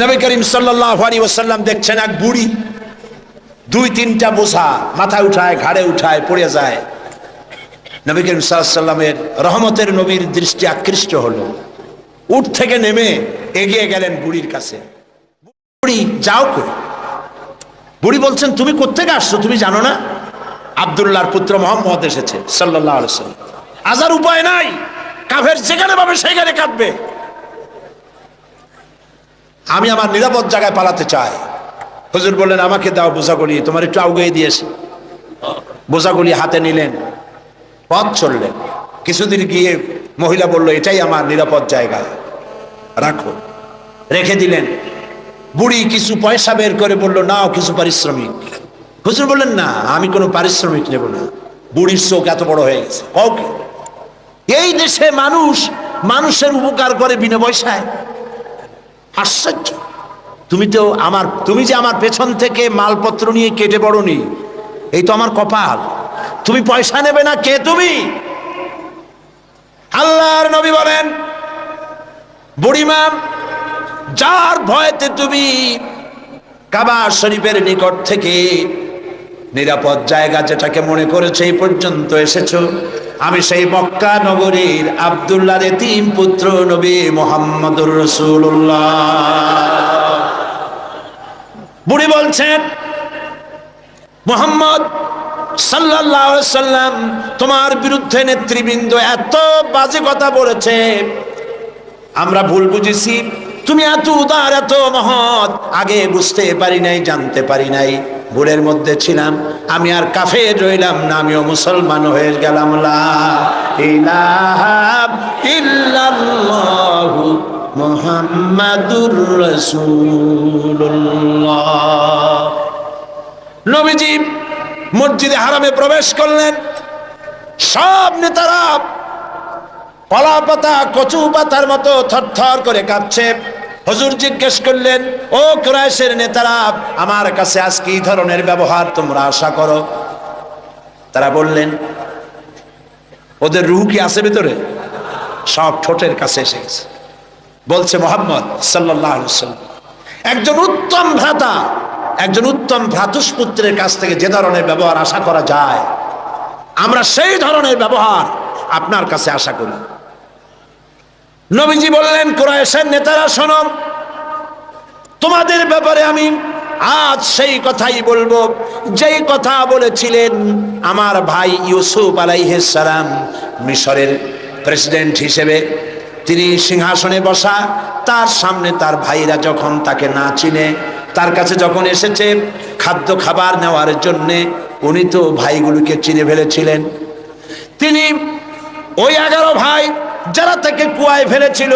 নবী করিম সাল্লাল্লাহু আলাইহি ওয়াসাল্লাম দেখছেন এক বুড়ি, দুই তিনটা বোঝা মাথায় উঠায়, ঘাড়ে উঠায়, পড়ে যায়। নবী করিম সাল্লামের রহমতের নবীর দৃষ্টি আকৃষ্ট হলো। উঠ থেকে নেমে এগিয়ে গেলেন বুড়ির কাছে। বুড়ি, যাও কই? বুড়ি বলছেন, তুমি কোত্থেকে আসছো? তুমি জানো না? আবদুল্লাহর পুত্র মোহাম্মদ এসেছে সাল্লাল্লাহু আলাইহি সাল্লাম আজার উপায় নাই। কাফের যেখানে পাবে, সেখানে কাটবে আমি আমার নিরাপদ জায়গায় পালাতে চাই। হুজুর বললেন, আমাকে দাও বোঝাগুলি, তোমার একটু আউগিয়ে দিয়েছি বোঝাগুলি হাতে নিলেন, পথ চললেন। কিছুদিন গিয়ে মহিলা বলল, এটাই আমার নিরাপদ জায়গা, রাখো। রেখে দিলেন। বুড়ি কিছু পয়সা বের করে বলল, নাও কিছু পারিশ্রমিক। হুজুর বললেন, না, আমি কোনো পারিশ্রমিক নেব না। বুড়ির চোখ এত বড় হয়ে গেছে, কাউকে? এই দেশে মানুষ মানুষের উপকার করে বিনা পয়সায়। আশ্চর্য। তুমি তো আমার, তুমি যে আমার পেছন থেকে মালপত্র নিয়ে কেটে পড়নি, এই তো আমার কপাল। তুমি পয়সা নেবে না কে তুমি? আল্লাহর নবী বলেন বুড়িমা যার ভয়তে তুমি কাবা শরীফের নিকট থেকে নিরাপদ জায়গা যেটাকে মনে করেছে, এই পর্যন্ত এসেছ আমি সেই মক্কা নগরীর আবদুল্লাহ রে তিন পুত্র নবী রসুল্লাহ বুড়ি বলছেন, মোহাম্মদ সাল্লাম তোমার বিরুদ্ধে নেতৃবৃন্দ এত বাজে কথা বলেছে, আমরা ভুল বুঝেছি। তুমি এত উদার, এত মহৎ, আগে বুঝতে পারি নাই, জানতে পারি নাই। ভুলের মধ্যে ছিলাম। আমি আর কাফে রইলাম না, আমিও মুসলমান হয়ে গেলাম। নবীজি মসজিদে হারামে প্রবেশ করলেন। সব নেতারা কলা পাতা কচু পাতার মতো থরথর করে কাঁপছে হজুর জিজ্ঞেস করলেন, ও ক্রাইশের নেতারা, আমার কাছে আজকে এই ধরনের ব্যবহার তোমরা আশা করো? তারা বললেন, ওদের রুহ কি আছে ভিতরে? সব ঠোঁটের কাছে এসে গেছে। বলছে মোহাম্মদ সাল্লাহ সাল্লাম একজন উত্তম ভ্রাতা, একজন উত্তম ভ্রাতুষ্পুত্রের কাছ থেকে যে ধরনের ব্যবহার আশা করা যায়, আমরা সেই ধরনের ব্যবহার আপনার কাছে আশা করি। নবীজি বললেন কোরআশের নেতারা শোনো, তোমাদের ব্যাপারে আমি আজ সেই কথাই বলব, যেই কথা বলেছিলেন আমার ভাই ইউসুফ আলাইহালাম মিশরের প্রেসিডেন্ট হিসেবে। তিনি সিংহাসনে বসা, তার সামনে তার ভাইরা যখন তাকে না চিনে, তার কাছে যখন এসেছে খাদ্য খাবার নেওয়ার জন্যে, উনি তো ভাইগুলোকে চিনে ফেলেছিলেন। তিনি ওই এগারো ভাই যারা তাকে কুয়ায় ফেলেছিল,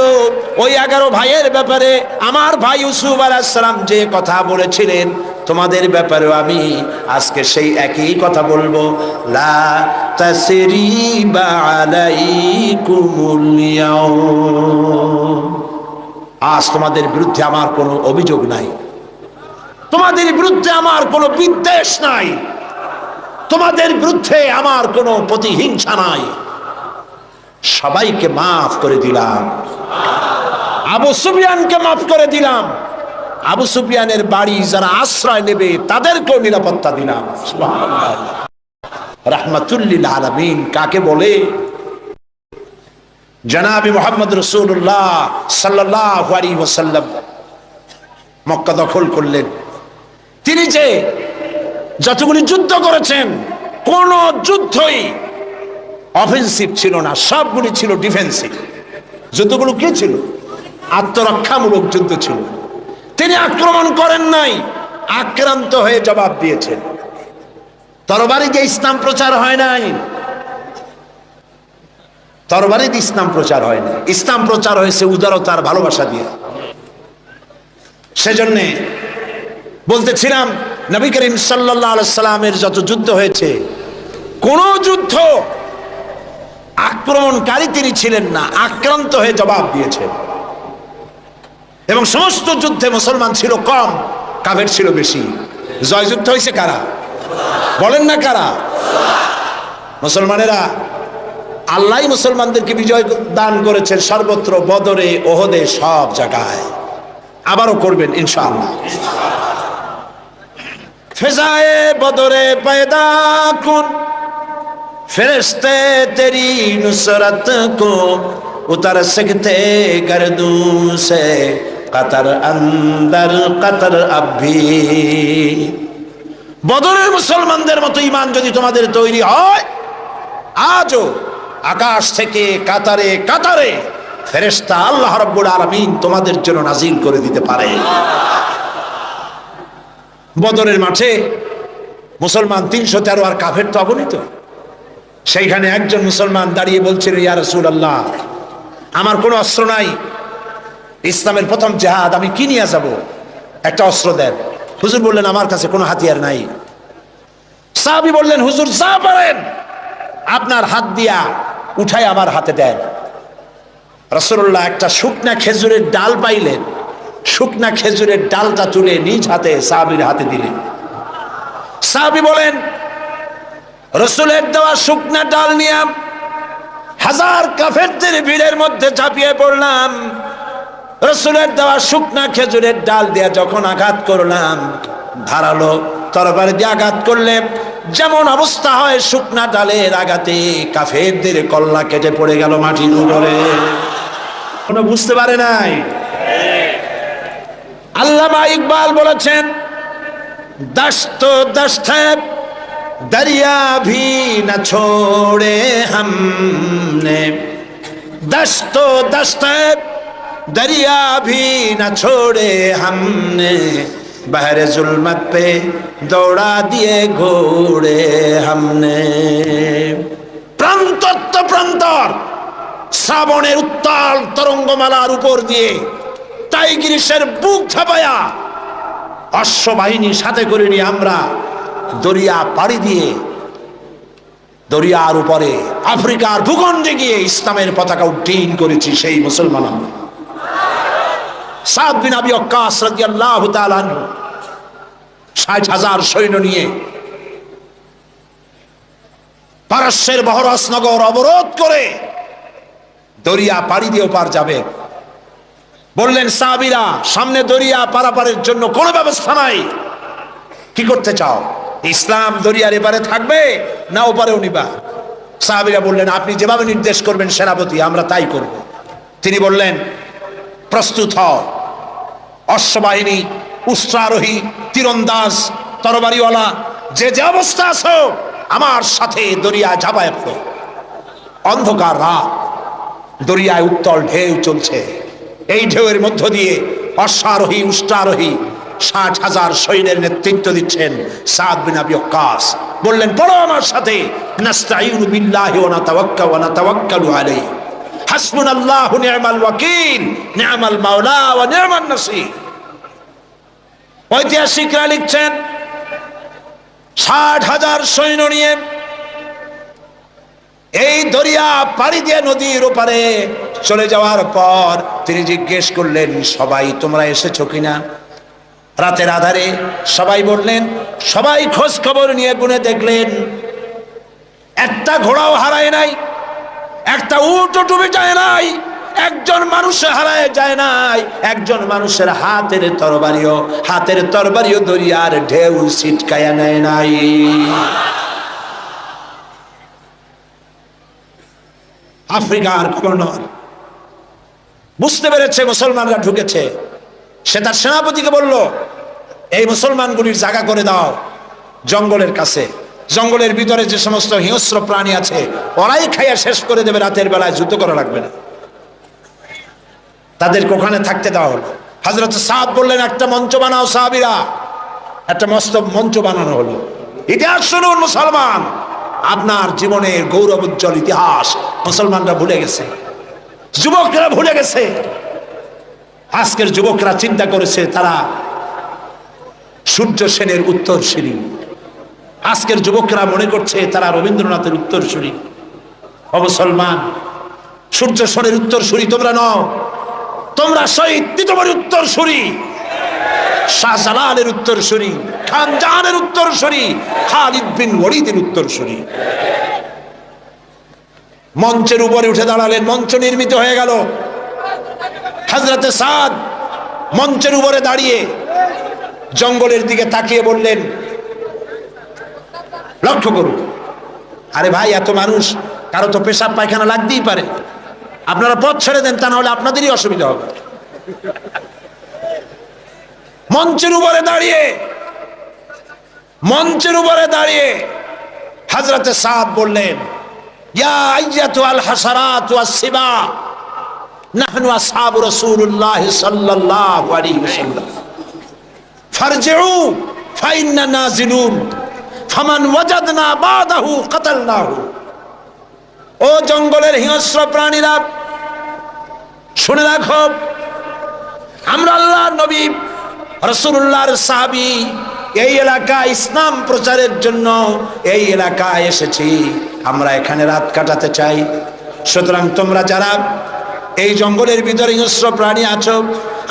ওই এগারো ভাইয়ের ব্যাপারে আমার ভাই ইউসুফ আলাইসালাম যে কথা বলেছিলেন, তোমাদের ব্যাপারেও আমি আজকে সেই একই কথা বলব। লা আজ তোমাদের বিরুদ্ধে আমার কোনো অভিযোগ নাই। তোমাদের বিরুদ্ধে আমার কোনো বিদ্বেষ নাই। তোমাদের বিরুদ্ধে আমার কোনো প্রতিহিংসা নাই। সবাইকে মাফ করে দিলাম। আবু সুফিয়ানকে মাফ করে দিলাম। আবু সুফিয়ানের বাড়ি যারা আশ্রয় নেবে, তাদেরকেও নিরাপত্তা দিলাম। রাহমাতুল্লিল আলমিন কাকে বলে? জনাবি মোহাম্মদ রসুল্লাহ সাল্লাহ ওসাল্লাম মক্কা দখল করলেন। তিনি যে যতগুলি যুদ্ধ করেছেন, কোন যুদ্ধই অফেন্সিভ ছিল না, সবগুলি ছিল ডিফেন্সিভ যুদ্ধগুলো কি ছিল? আত্মরক্ষামূলক যুদ্ধ ছিল। তিনি আক্রমণ করেন নাই, আক্রান্ত হয়ে জবাব দিয়েছেন। তরবারি যে ইসলাম প্রচার হয় নাই। তরবারিতে ইসলাম প্রচার হয় না ইসলাম প্রচার হয়েছে উদারতার ভালোবাসা দিয়ে। সেজন্যে বলতেছিলাম, নবী করিম সাল্লাহ সাল্লামের যত যুদ্ধ হয়েছে, কোন যুদ্ধ আক্রমণকারী তিনি ছিলেন না, আক্রান্ত হয়ে জবাব দিয়েছেন এবং সমস্ত যুদ্ধে মুসলমান ছিল কম কাভের ছিল বেশি। জয়যুদ্ধ হয়েছে কারা? বলেন না কারা? মুসলমানেরা আল্লাহ মুসলমানদেরকে বিজয় দান করেছেন সর্বত্র বদরে, ওহদে, সব জায়গায়। আবারও করবেন, ইনশাআল্লাহ। ফেজায়ে বদরে পয়দা কুন ফেরস্তে তেরি نصرت কো উতার সকতে گردوں سے قطر اندر قطر বদরের মুসলমানদের মতো ইমান যদি তোমাদের তৈরি হয়, আজও আকাশ থেকে কাতারে কাতারে ফেরেস্তা আল্লাহ রব্বুল আলমিন তোমাদের জন্য নাজিল করে দিতে পারে। বদরের মাঠে মুসলমান তিনশো তেরো আর কাফের তো অগণিত। সেইখানে একজন মুসলমান দাঁড়িয়ে বলছিল ইয়া রসুল আল্লাহ আমার কোনো অস্ত্র নাই। ইসলামের প্রথম জেহাদ, আমি কি নিয়ে যাব? একটা অস্ত্র দেন। হুজুর বললেন, আমার কাছে কোনো হাতিয়ার নাই। সাহাবি বললেন, হুজুর, যা পারেন, আপনার হাত দিয়া উঠাই আমার হাতে দেন। রসুল্লাহ একটা শুকনা খেজুরের ডাল পাইলেন। শুকনা খেজুরের ডালটা তুলে নিজ হাতে সাহাবির হাতে দিলেন। সাহাবি বলেন রসুলের দেওয়া শুকনা ডাল নিয়ে হাজার কাফেরদের ভিড়ের মধ্যে ঝাঁপিয়ে পড়লাম। রসুলের দেওয়া শুকনা খেজুরের ডাল দিয়ে যখন আঘাত করলাম, ধারালো তরবারি দিয়ে আঘাত করলে যেমন অবস্থা হয়, শুকনা ডালের আঘাতে কাফেরদের কল্লা কেটে পড়ে গেল মাটির উপরে। কোনো বুঝতে পারে নাই? আল্লামা ইকবাল বলেছেন দস্ত দস্ত दरिया भी न छोड़े हमने दस्तो दस्त दरिया भी न छोड़े हमने बहर जुल्मत पे दौड़ा दिए घोड़े हमने প্রান্তত্ব প্রান্তর শ্রাবণের উত্তাল তরঙ্গমালার উপর দিয়ে টাইগ্রিসের বুক ছাপায়া অশ্ববাহিনী সাথে করে নিয়ে আমরা দরিয়া পাড়ি দিয়ে দরিয়ার উপরে আফ্রিকার ভূখণ্ডে গিয়ে ইসলামের পতাকা উড্ডীন করেছি সেই মুসলমান অবরোধ করে দরিয়া পাড়ি দিয়ে পার যাবে। বললেন সাবিরা সামনে দরিয়া পারাপারের জন্য কোনো ব্যবস্থা নাই। কি করতে চাও? ইসলাম দরিয়ার এবারে থাকবে, না ওপারেও নিবা। সাহাবিরা বললেন, আপনি যেভাবে নির্দেশ করবেন সেনাপতি, আমরা তাই করব। তিনি বললেন, প্রস্তুত হও। অশ্ববাহিনী উষ্ট্রারোহী তীরন্দাজ, তরবারিওয়ালা, যে যে অবস্থা আছো, আমার সাথে দরিয়া ঝাঁপায় পড়ো। অন্ধকার রাত, দরিয়ায় উত্তল ঢেউ চলছে। এই ঢেউয়ের মধ্য দিয়ে অশ্বারোহী উষ্টারোহী ষাট হাজার সৈন্যের নেতৃত্ব দিচ্ছেন সাদ বিন আবি ওয়াক্কাস বললেন, পড়ো আমার সাথে। নাস্তাইনু বিল্লাহি ওয়া নাতাওয়াক্কা ওয়া নাতাওয়াক্কালু আলাইহি। হাসবুনাল্লাহু নি'মাল ওয়াকিল, নি'মাল মাওলা ওয়া নি'মান নাসির। ঐতিহাসিকরা লিখছেন, ষাট হাজার সৈন্য নিয়ে এই দরিয়া পাড়ি দিয়ে নদীর ওপারে চলে যাওয়ার পর তিনি জিজ্ঞেস করলেন, সবাই তোমরা এসেছ কিনা? রাতের আধারে সবাই বললেন, সবাই খোঁজ খবর নিয়ে গুনে দেখলেন, একটা ঘোড়াও হারায় নাই, একটা উটও ডুবে যায় নাই, একজন মানুষ হারায় যায় নাই, একজন মানুষের হাতের তরবারিও হাতের তরবারিও দরিয়ার ঢেউ ছিটকায়া নেয় নাই। আফ্রিকার গভর্নর বুঝতে পেরেছে, মুসলমানরা ঢুকেছে। সে তার সেনাপতিকে বলল, এই মুসলমানগুলির জায়গা করে দাও জঙ্গলের কাছে। জঙ্গলের ভিতরে যে সমস্ত হিংস্র প্রাণী আছে, ওরাই খাইয়া শেষ করে দেবে, রাতের বেলায় যুদ্ধ করা লাগবে না। তাদেরকে ওখানে থাকতে দেওয়া হলো। হাজরত সাদ বললেন, একটা মঞ্চ বানাও সাহাবিরা। একটা মস্ত মঞ্চ বানানো হলো। ইতিহাস শুনুন মুসলমান, আপনার জীবনের গৌরব উজ্জ্বল ইতিহাস মুসলমানরা ভুলে গেছে। যুবকরা ভুলে গেছে। আজকের যুবকরা চিন্তা করেছে, তারা সূর্য সেনের উত্তরসূরি। আজকের যুবকরা মনে করছে, তারা রবীন্দ্রনাথের উত্তরসূরি। অবসলমান সূর্য সেনের উত্তর উত্তরসূরি তোমরা নও। তোমরা শহীদ তিতবরের উত্তরসূরি। শাহজালালের উত্তরসূরি খান জাহানের উত্তরসূরি, খালিদ বিন ওয়ালিদের উত্তরসূরি। মঞ্চের উপরে উঠে দাঁড়ালেন, মঞ্চ নির্মিত হয়ে গেল। হাজরতে সাদ মঞ্চের উপরে দাঁড়িয়ে জঙ্গলের দিকে তাকিয়ে বললেন, লক্ষ্য করুন। আরে ভাই, এত মানুষ, কারও তো পেশাব পায়খানা লাগতেই পারে। আপনারা পথ ছেড়ে দেন, তা না হলে আপনাদেরই অসুবিধা হবে। মঞ্চের উপরে দাঁড়িয়ে, মঞ্চের উপরে দাঁড়িয়ে হাজরতে সাদ বললেন, ইয়া আইয়াতু আল হাসারাত ওয়াস সিবা। নাহনু আসহাবু রাসূলুল্লাহ সাল্লাল্লাহু আলাইহি ওয়াসাল্লাম। ফারজিউ, ফাইন্না নাজিলুন, ফামান ওয়াজাদনা বাদাহু কাতালনাহু। ও জঙ্গলের হিংস্র প্রাণীরা, শুনে রাখো, আমরা আল্লাহর নবী রসুল্লাহর সাহাবি, এই এলাকা ইসলাম প্রচারের জন্য এই এলাকায় এসেছি। আমরা এখানে রাত কাটাতে চাই। সুতরাং তোমরা যারা এই জঙ্গলের ভিতরে হিংস্র প্রাণী আছো।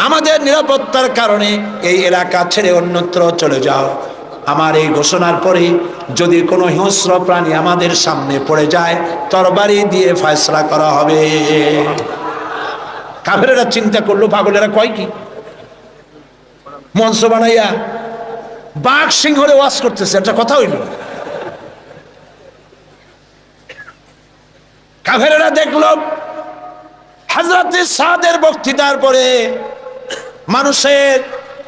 আমাদের নিরাপত্তার কারণে এই এলাকা ছেড়ে অন্যত্র চলে যাও। আমার এই ঘোষণার পরে যদি কোনো হিংস্র প্রাণী আমাদের সামনে পড়ে যায়, তরবারি দিয়ে ফয়সলা করা হবে। কাফেরেরা চিন্তা করল, পাগলেরা কয় কি? মঞ্চ বানাইয়া বাঘ সিংহরে ওয়াজ করতেছে, একটা কথা হইল। কাফেরেরা দেখল হাজরাতে সাদের বক্তৃতার পরে মানুষের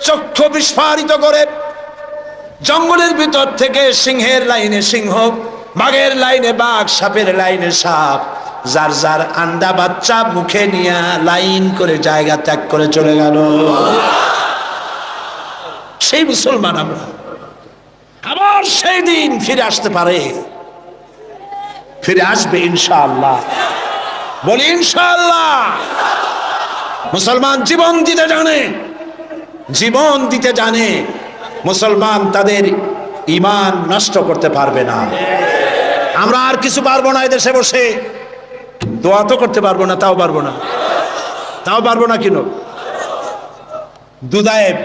চক্ষু বিস্ফারিত করে জঙ্গলের ভিতর থেকে সিংহের লাইনে সিংহ, বাঘের লাইনে বাঘ, সাপের লাইনে সাপ, যার যার আন্ডা বাচ্চা মুখে নিয়ে লাইন করে জায়গা ত্যাগ করে চলে গেল। সেই মুসলমান আমরা। আবার সেই দিন ফিরে আসতে পারে। ফিরে আসবে ইনশাআল্লাহ। বলি, ইনশাআল্লাহ। মুসলমান জীবন দিতে জানে, জীবন দিতে জানে, মুসলমান তাদের ইমান নষ্ট করতে পারবে না। আমরা আর কিছু পারব না এদেশে বসে। দোয়া তো করতে পারব না, তাও পারব না। তাও পারব না কিনো? দুদায়েব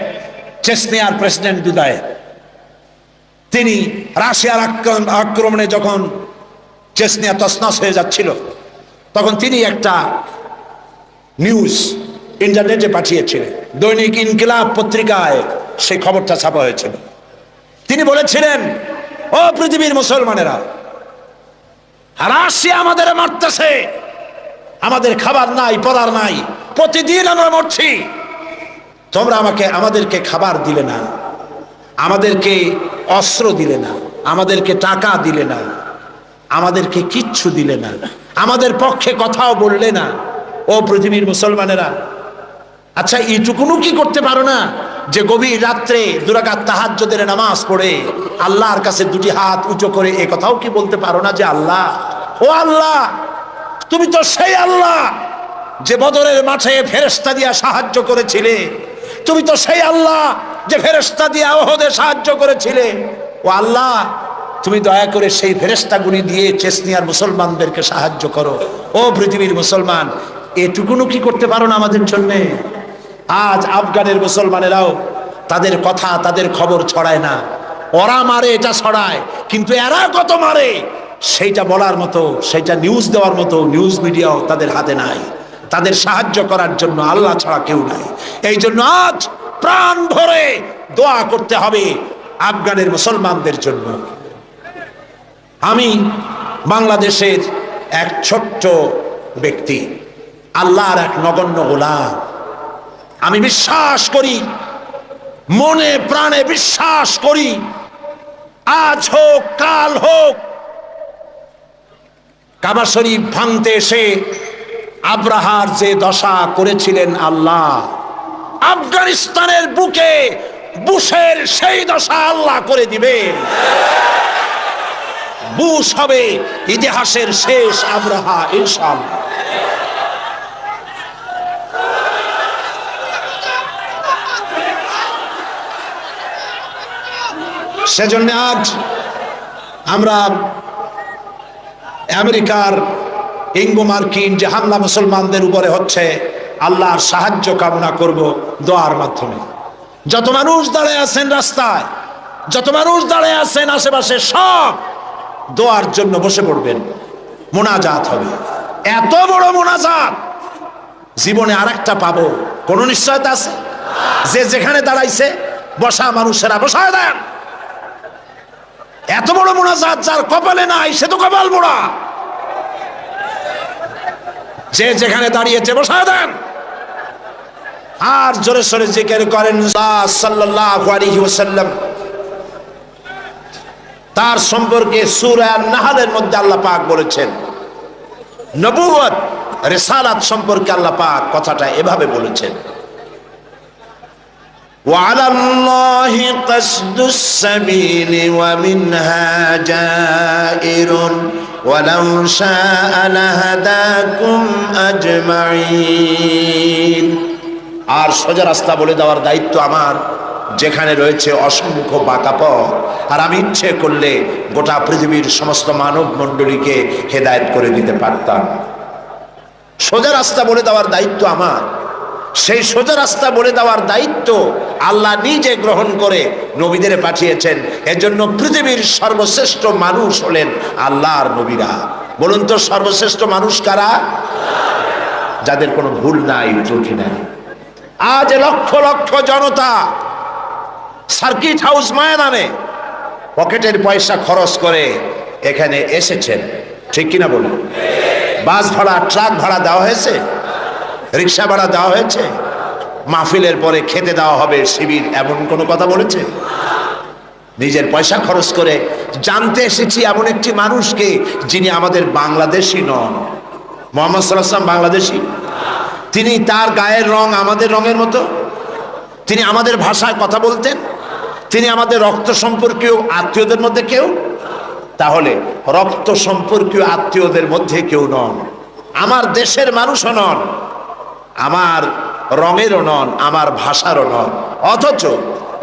চেসনিয়ার প্রেসিডেন্ট দুদায়েব। তিনি রাশিয়ার আক্রম- আক্রমণে যখন চেসনিয়া তসনস হয়ে যাচ্ছিল তখন তিনি একটা নিউজ ইন্টারনেটে পাঠিয়েছিলেন। দৈনিক ইনকিলাব পত্রিকায় সেই খবরটা ছাপা হয়েছিল। তিনি বলেছিলেন, ও পৃথিবীর মুসলমানেরা রাশিয়া আমাদের মারতেছে। আমাদের খাবার নাই পড়ার নাই। প্রতিদিন আমরা মরছি। তোমরা আমাকে, আমাদেরকে খাবার দিলে না। আমাদেরকে অস্ত্র দিলে না। আমাদেরকে টাকা দিলে না। আমাদেরকে কিচ্ছু দিলে না। আমাদের পক্ষে কথাও বললে না। ও পৃথিবীর মুসলমানেরা আচ্ছা এইটুকুনও কি করতে পারো না? যে গভীর রাত্রে দুরাকাত তাহাজ্জদের নামাজ পড়ে, আল্লাহর কাছে দুটি হাত উঁচু করে এ কথাও কি বলতে পারো না যে আল্লাহ? ও আল্লাহ, তুমি তো সেই আল্লাহ যে বদরের মাঠে ফেরেস্তা দিয়া সাহায্য করেছিলে। তুমি তো সেই আল্লাহ যে ফেরেস্তা দিয়া ওহদে সাহায্য করেছিলে। ও আল্লাহ তুমি দয়া করে সেই ফেরেস্তাগুলি দিয়ে চেসনিয়ার মুসলমানদেরকে সাহায্য করো। ও পৃথিবীর মুসলমান এটুকুনও কি করতে পারো না আমাদের জন্যে? আজ আফগানের মুসলমানেরাও তাদের কথা, তাদের খবর ছড়ায় না। ওরা মারে, এটা ছড়ায়। কিন্তু এরা কত মারে? সেইটা বলার মতো, সেইটা নিউজ দেওয়ার মতো নিউজ মিডিয়াও তাদের হাতে নাই। তাদের সাহায্য করার জন্য আল্লাহ ছাড়া কেউ নাই। এই জন্য আজ প্রাণ ভরে দোয়া করতে হবে আফগানের মুসলমানদের জন্য। আমি বাংলাদেশের এক ছোট্ট ব্যক্তি, আল্লাহর এক নগণ্য গোলাম। আমি বিশ্বাস করি, মনে প্রাণে বিশ্বাস করি, আজ হোক, কাল হোক, কাবা শরীফ ভাঙতে এসে আব্রাহার যে দশা করেছিলেন আল্লাহ, আফগানিস্তানের বুকে বুশের সেই দশা আল্লাহ করে দিবেন। বুশ হবে, ইতিহাসের শেষ আব্রাহা ইনশাআল্লাহ। সেজন্য আজ আমরা আমেরিকার ইঙ্গো মার্কিন যে হামলা মুসলমানদের উপরে হচ্ছে, আল্লাহর সাহায্য কামনা করব দোয়ার মাধ্যমে। যত মানুষ দাঁড়ায় আছেন রাস্তায়, যত মানুষ দাঁড়ায় আছেন আশেপাশে সব দোয়ার জন্য বসে পড়বেন। মোনাজাত হবে। এত বড় মোনাজাত! জীবনে আর একটা পাবো। কোনো নিশ্চয়তা আছে? যে যেখানে দাঁড়াইছে, বসা মানুষেরা বসায় দেন। এত বড় মোনাজাত যার কপালে নাই, সে তো কপাল মোড়া। যে যেখানে দাঁড়িয়েছে, বসায় দেন। আর জোরে সোরে জিকির করেন সাল্লাল্লাহু আলাইহি ওয়াসাল্লাম। তার সম্পর্কে সূরা নাহালের মধ্যে আল্লাহ পাক বলেছেন নবুয়ত রিসালাত সম্পর্কে আল্লাহ পাক কথাটা এভাবে বলেছেন وعلى الله قصد السبيل ومنها جائر ولو شاء لهداكم أجمعين আর সোজা রাস্তা বলে দেওয়ার দায়িত্ব আমার যেখানে রয়েছে অসংখ্য বাঁকা পথ আর আমি ইচ্ছে করলে গোটা পৃথিবীর সমস্ত মানব মণ্ডলীকে হেদায়েত করে দিতে পারতাম। সোজা রাস্তা বলে দেওয়ার দায়িত্ব আমার। সেই সোজা রাস্তা বলে দেওয়ার দায়িত্ব আল্লাহ নিজে গ্রহণ করে নবীদের পাঠিয়েছেন। এজন্য পৃথিবীর সর্বশ্রেষ্ঠ মানুষ হলেন আল্লাহর নবীরা। বলুন তো, সর্বশ্রেষ্ঠ মানুষ কারা? যাদের কোনো ভুল নাই, ত্রুটি নাই। আজ লক্ষ লক্ষ জনতা সার্কিট হাউস ময়দানে। পকেটের পয়সা খরচ করে এখানে এসেছেন। ঠিক কিনা বলুন? বাস ভাড়া, ট্রাক ভাড়া দেওয়া হয়েছে? রিক্সা ভাড়া দেওয়া হয়েছে? মাহফিলের পরে খেতে দেওয়া হবে শিবির, এমন কোনো কথা বলেছে? নিজের পয়সা খরচ করে জানতে এসেছি এমন একটি মানুষকে যিনি আমাদের বাংলাদেশি নন। মোহাম্মদ সাল্লাম বাংলাদেশি? তিনি তার গায়ের রং আমাদের রঙের মতো? তিনি আমাদের ভাষায় কথা বলতেন? তিনি আমাদের রক্ত সম্পর্কীয় আত্মীয়দের মধ্যে কেউ? তাহলে রক্ত সম্পর্কীয় আত্মীয়দের মধ্যে কেউ নন। আমার দেশের মানুষও নন। আমার রঙেরও নন, আমার ভাষারও নন। অথচ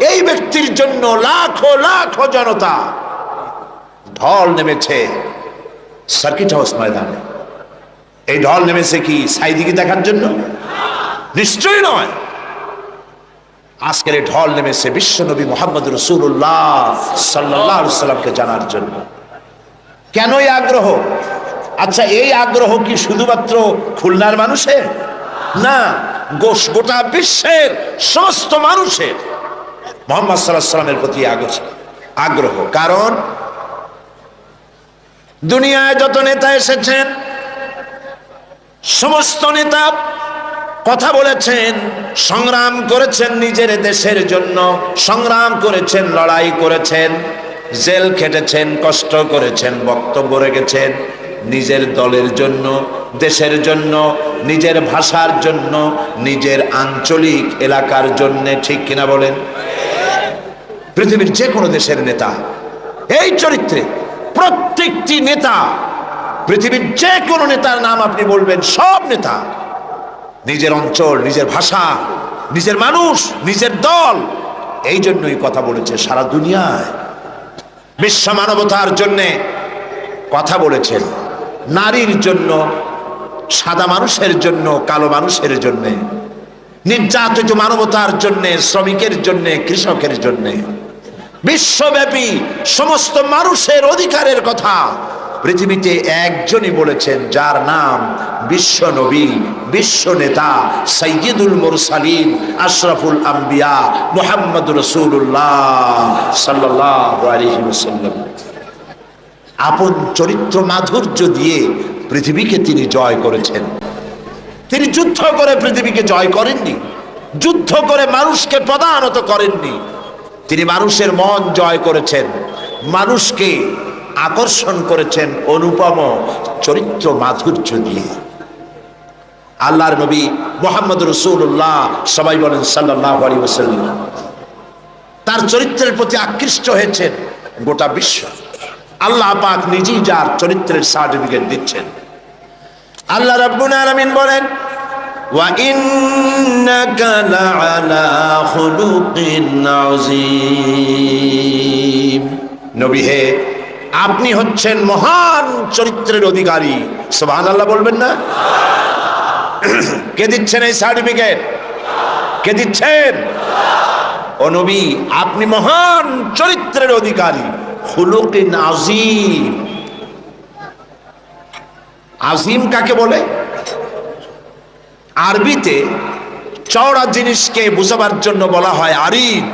এই ব্যক্তির জন্য লাখো লাখো জনতা ঢল নেমেছে সার্কিট হাউস ময়দানে। এই ঢল নেমেছে কি সাইদিকে দেখার জন্য? নিশ্চয়ই নয়। আজকের এই ঢল নেমেছে বিশ্বনবী মোহাম্মদ রসুল্লাহ সাল্লাহ সাল্লামকে জানার জন্য। কেন এই আগ্রহ? আচ্ছা এই আগ্রহ কি শুধুমাত্র খুলনার মানুষের? না গোটা বিশ্বের সমস্ত মানুষের। মোহাম্মদ সাল্লাহ সাল্লামের প্রতি আগ্রহ আগ্রহ। কারণ দুনিয়ায় যত নেতা এসেছেন, সমস্ত নেতা কথা বলেছেন, সংগ্রাম করেছেন নিজের দেশের জন্য, সংগ্রাম করেছেন, লড়াই করেছেন, জেল খেটেছেন, কষ্ট করেছেন, বক্তব্য রেখেছেন, নিজের দলের জন্য, দেশের জন্য, নিজের ভাষার জন্য, নিজের আঞ্চলিক এলাকার জন্য, ঠিক কিনা বলেন? পৃথিবীর যে কোনো দেশের নেতা, এই চরিত্রে প্রত্যেকটি নেতা, পৃথিবীর যে কোনো নেতার নাম আপনি বলবেন, সব নেতা নিজের অঞ্চল, নিজের ভাষা, নিজের মানুষ, নিজের দল। এই জন্যই কথা বলেছে সারা দুনিয়ায়। বিশ্ব মানবতার জন্যে কথা বলেছেন। নারীর জন্য, সাদা মানুষের জন্য, কালো মানুষের জন্যে, নির্যাতিত মানবতার জন্যে, শ্রমিকের জন্যে, কৃষকের জন্যে। বিশ্বব্যাপী সমস্ত মানুষের অধিকারের কথা পৃথিবীতে একজনই বলেছেন, যার নাম বিশ্ব নবী, বিশ্ব নেতা সৈয়দুল মুরসালিন, আশরাফুল আম্বিয়া, মোহাম্মদ রসুল্লাহ সাল্লাহ আপন চরিত্র মাধুর্য দিয়ে পৃথিবীকে তিনি জয় করেছেন। তিনি যুদ্ধ করে পৃথিবীকে জয় করেননি, যুদ্ধ করে মানুষকে প্রধানত করেননি। তিনি মানুষের মন জয় করেছেন, মানুষকে আকর্ষণ করেছেন অনুপম চরিত্র মাধুর্য দিয়ে। আল্লাহর নবী মোহাম্মদ রসুল্লাহ সবাই বলেন সাল্লাহ তার চরিত্রের প্রতি আকৃষ্ট হয়েছেন গোটা বিশ্ব। আল্লাহ পাক নিজেই যার চরিত্রের সার্টিফিকেট দিচ্ছেন। আল্লাহ রাব্বুল আলামিন বলেন নবী হে আপনি হচ্ছেন মহান চরিত্রের অধিকারী। সোহান আল্লাহ বলবেন না? কে দিচ্ছেন এই সার্টিফিকেট? কে দিচ্ছেন? ও নবী, আপনি মহান চরিত্রের অধিকারী। খুলুকিন আজিম আজিম কাকে বলে? আরবিতে চওড়া জিনিসকে বুঝাবার জন্য বলা হয় আরিন।